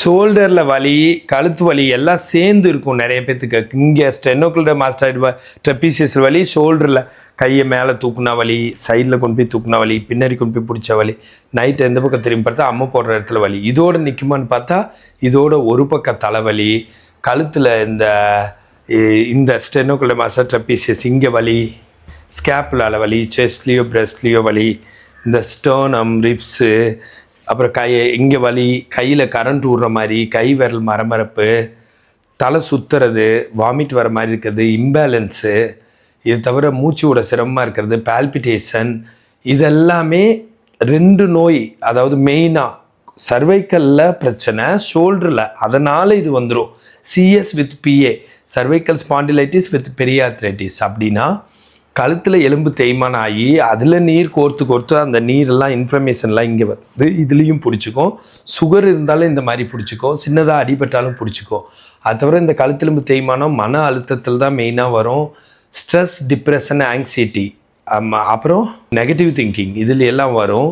ஷோல்டரில் வலி கழுத்து வலி எல்லாம் சேர்ந்து இருக்கும் நிறைய பேர்த்துக்கு இங்கே ஸ்டெனோக்குலர் மாஸ்டர் ட்ரெப்பீசியஸ் வலி ஷோல்டரில் கையை மேலே தூக்குனா வலி சைடில் கொண்டு போய் தூக்குனா வலி பின்னாடி கொண்டு போய் பிடிச்ச வலி நைட்டு எந்த பக்கம் திரும்பி பார்த்தா அம்மை போடுற இடத்துல வலி. இதோட நிற்குமான்னு பார்த்தா இதோட ஒரு பக்கம் தலைவலி கழுத்தில் இந்த இந்த ஸ்டெனோக்குலர் மாஸ்டர் ட்ரெப்பீசியஸ் இங்கே வலி ஸ்கேப்புலால வலி செஸ்ட்லேயோ பிரஸ்ட்லேயோ வலி இந்த ஸ்டோனம் ரிப்ஸு அப்புறம் கை இங்கே வலி கையில் கரண்ட் விடுற மாதிரி கை விரல் மரமரப்பு தலை சுற்றுறது வாமிட் வர மாதிரி இருக்கிறது இம்பேலன்ஸு இது தவிர மூச்சு விட சிரமமாக இருக்கிறது பால்பிட்டேஷன் இதெல்லாமே ரெண்டு நோய் அதாவது மெயினாக சர்வைக்கல்ல பிரச்சனை ஷோல்டரில் அதனால் இது வந்துடும் CS with PA cervical spondylitis with periarthritis அப்படின்னா கழுத்தில் எலும்பு தேய்மானம் ஆகி அதில் நீர் கோர்த்து கோர்த்து அந்த நீரெல்லாம் இன்ஃபர்மேஷன்லாம் இங்கே வந்து இதுலேயும் பிடிச்சிக்கும். சுகர் இருந்தாலும் இந்த மாதிரி பிடிச்சிக்கும். சின்னதாக அடிபட்டாலும் பிடிச்சிக்கும். அது தவிர இந்த கழுத்தெலும்பு தேய்மானம் மன அழுத்தத்தில் தான் மெயினாக வரும். ஸ்ட்ரெஸ் டிப்ரெஷன் ஆங்ஸைட்டி அப்புறம் நெகட்டிவ் திங்கிங் இதில் எல்லாம் வரும்.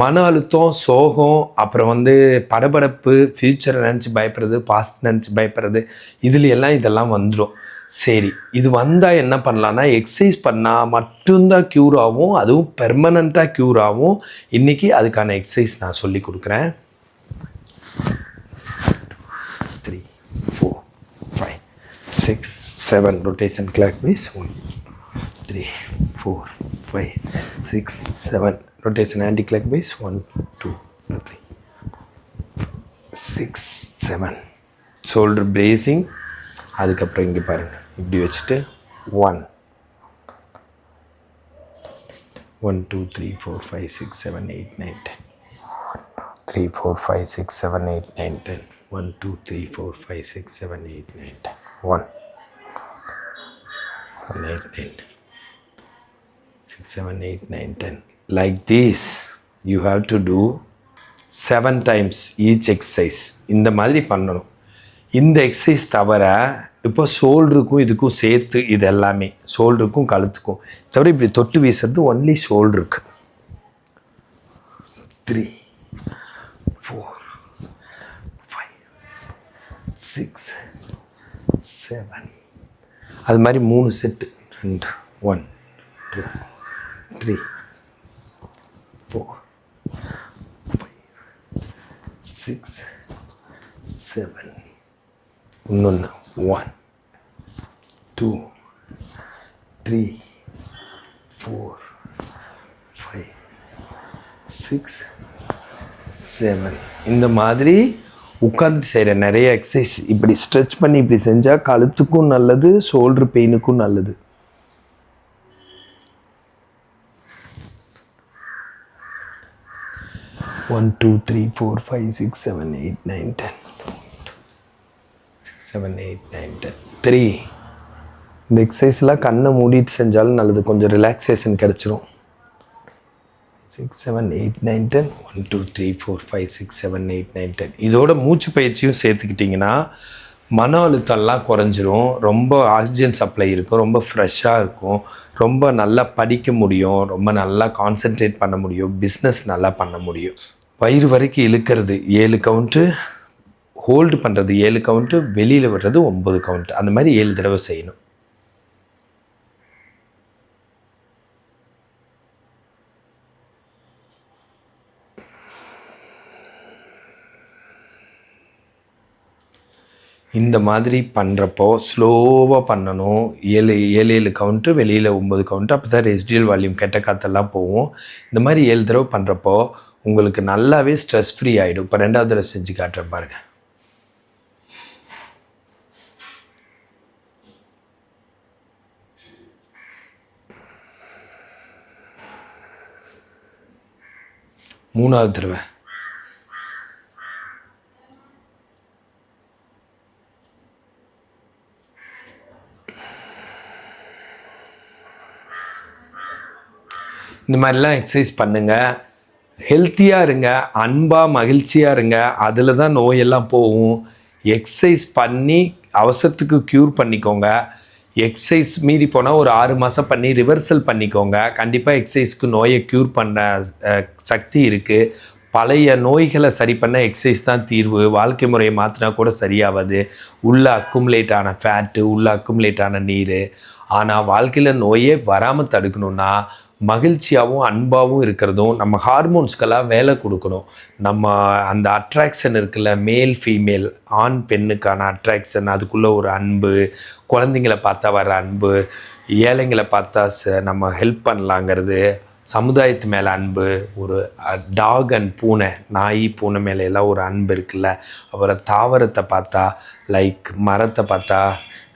மன அழுத்தம் சோகம் அப்புறம் வந்து படபடப்பு ஃப்யூச்சரை நினச்சி பயப்படுறது பாஸ்ட் நினச்சி பயப்படுறது இதில் எல்லாம் இதெல்லாம் வந்துடும் சரி இது வந்தால் என்ன பண்ணலான்னா எக்ஸசைஸ் பண்ணால் மட்டும்தான் க்யூர் ஆகும் அதுவும் பெர்மனண்ட்டாக க்யூர் ஆகும். இன்றைக்கி அதுக்கான எக்ஸசைஸ் நான் சொல்லி கொடுக்குறேன். Three four five six seven rotation clockwise one three four five six seven rotation anticlockwise one two three six seven shoulder bracing அதுக்கப்புறம் இங்கே பாருங்கள் இப்படி வச்சுட்டு one one two three four five six seven eight nine ten three four five six seven eight nine ten one two three four five six seven eight nine ten one eight nine six seven eight nine ten like these you have to do seven times each exercise இந்த மாதிரி பண்ணணும். இந்த exercise தவிர இப்போ ஷோல்டருக்கும் இதுக்கும் சேர்த்து இது எல்லாமே. ஷோல்டருக்கும் கழுத்துக்கும். தவிர இப்படி தொட்டு வீசுறது only ஷோல்டருக்கு three four five six seven அது மாதிரி மூணு செட்டு ரெண்டு one two three four five six seven இன்னொன்று one two three four five six seven இந்த மாதிரி உட்காந்து செய்கிற நிறைய எக்ஸசைஸ் இப்படி ஸ்ட்ரெச் பண்ணி இப்படி செஞ்சால் கழுத்துக்கும் நல்லது ஷோல்டர் பெயினுக்கும் நல்லது. One two three four five six seven eight nine ten seven eight nine ten three இந்த எக்ஸசைஸ்லாம் கண்ணை மூடிட்டு செஞ்சாலும் நல்லது. கொஞ்சம் ரிலாக்ஸேஷன் கிடச்சிரும். Six seven eight nine ten one two three four five six seven eight nine ten இதோட மூச்சு பயிற்சியும் சேர்த்துக்கிட்டிங்கன்னா மன அழுத்தம்லாம் குறைஞ்சிரும். ரொம்ப ஆக்சிஜன் சப்ளை இருக்கும். ரொம்ப ஃப்ரெஷ்ஷாக இருக்கும். ரொம்ப நல்லா படிக்க முடியும். ரொம்ப நல்லா கான்சென்ட்ரேட் பண்ண முடியும். பிஸ்னஸ் நல்லா பண்ண முடியும். வயிறு வரைக்கும் இழுக்கிறது. ஏழு கவுண்ட்டு ஹோல்டு பண்ணுறது ஏழு கவுண்ட்டு வெளியில் விடுறது ஒம்பது கவுண்ட் அந்த மாதிரி ஏழு தடவை செய்யணும். இந்த மாதிரி பண்ணுறப்போ ஸ்லோவாக பண்ணணும். ஏழு ஏழு ஏழு கவுண்ட்டு வெளியில் ஒம்பது கவுண்ட்டு அப்போ தான் ரெசிடியல் வால்யூம் கெட்ட காற்றெல்லாம் போகும். இந்த மாதிரி ஏழு தடவை பண்ணுறப்போ உங்களுக்கு நல்லாவே ஸ்ட்ரெஸ் ஃப்ரீ ஆகிடும் இப்போ ரெண்டாவது தடவை செஞ்சு காட்டுறேன் பாருங்கள் மூணாவது தடவை. இந்த மாதிரிலாம் எக்ஸசைஸ் பண்ணுங்கள் ஹெல்த்தியாக இருங்க அன்பாக மகிழ்ச்சியாக இருங்க. அதில் தான் நோயெல்லாம் போகும். எக்ஸசைஸ் பண்ணி அவசரத்துக்கு க்யூர் பண்ணிக்கோங்க. எக்ஸசைஸ் மீறி போனால் ஒரு ஆறு மாதம் பண்ணி ரிவர்சல் பண்ணிக்கோங்க. கண்டிப்பாக எக்ஸசைஸ்க்கு நோயை க்யூர் பண்ண சக்தி இருக்குது பழைய நோய்களை சரி பண்ண எக்ஸசைஸ் தான் தீர்வு. வாழ்க்கை முறையை மாற்றினா கூட சரியாகாது. உள்ள அக்குமுலேட் ஆன ஃபேட்டு உள்ள அக்குமுலேட் ஆன நீர். ஆனால் வாழ்க்கையில் நோயே வராமல் தடுக்கணும்னா மகிழ்ச்சியாகவும் அன்பாகவும் இருக்கிறதும் நம்ம ஹார்மோன்ஸ்க்கெல்லாம் வேலை கொடுக்கணும். நம்ம அந்த அட்ராக்ஷன் இருக்குல்ல மேல் ஃபீமேல் ஆண் பெண்ணுக்கான அட்ராக்ஷன் அதுக்குள்ளே ஒரு அன்பு குழந்தைங்கள பார்த்தா வர அன்பு ஏழைங்களை பார்த்தா ச நம்ம ஹெல்ப் பண்ணலாங்கிறது சமுதாயத்து மேலே அன்பு ஒரு டாக் அண்ட் பூனை நாய் பூனை மேலே எல்லாம் ஒரு அன்பு இருக்குல்ல அப்புறம் தாவரத்தை பார்த்தா லைக் மரத்தை பார்த்தா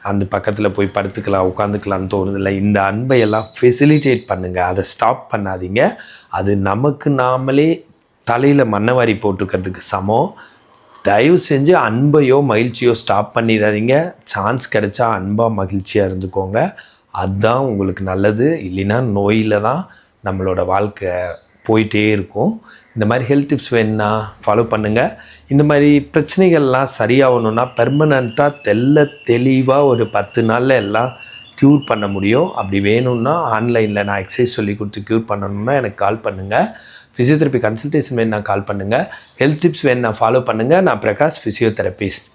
அந்த பக்கத்தில் போய் படுத்துக்கலாம் உட்காந்துக்கலாம்னு தோணுதில்லை. இந்த அன்பை எல்லாம் ஃபெசிலிட்டேட் பண்ணுங்கள் அதை ஸ்டாப் பண்ணாதீங்க. அது நமக்கு நாமளே தலையில் மண்ணவாரி போட்டுக்கிறதுக்கு சமம். தயவு செஞ்சு அன்பையோ மகிழ்ச்சியோ ஸ்டாப் பண்ணிடாதீங்க. சான்ஸ் கிடைச்சா அன்பாக மகிழ்ச்சியாக இருந்துக்கோங்க. அதுதான் உங்களுக்கு நல்லது. இல்லைன்னா நோயில் தான் நம்மளோட வாழ்க்கை போயிட்டே இருக்கும். இந்த மாதிரி ஹெல்த் டிப்ஸ் வேணுன்னா ஃபாலோ பண்ணுங்கள் இந்த மாதிரி பிரச்சனைகள்லாம் சரியாகணுன்னா பெர்மனண்ட்டாக தெல்ல தெளிவாக ஒரு பத்து நாளில் எல்லாம் க்யூர் பண்ண முடியும். அப்படி வேணும்னா ஆன்லைனில் நான் எக்ஸசைஸ் சொல்லி கொடுத்து க்யூர் பண்ணணும்னா எனக்கு கால் பண்ணுங்கள் ஃபிசியோதெரப்பி கன்சல்டேஷன் வேணுன்னா கால் பண்ணுங்கள் ஹெல்த் டிப்ஸ் வேணுன்னா ஃபாலோ பண்ணுங்கள் நான் பிரகாஷ் ஃபிசியோதெரபிஸ்ட்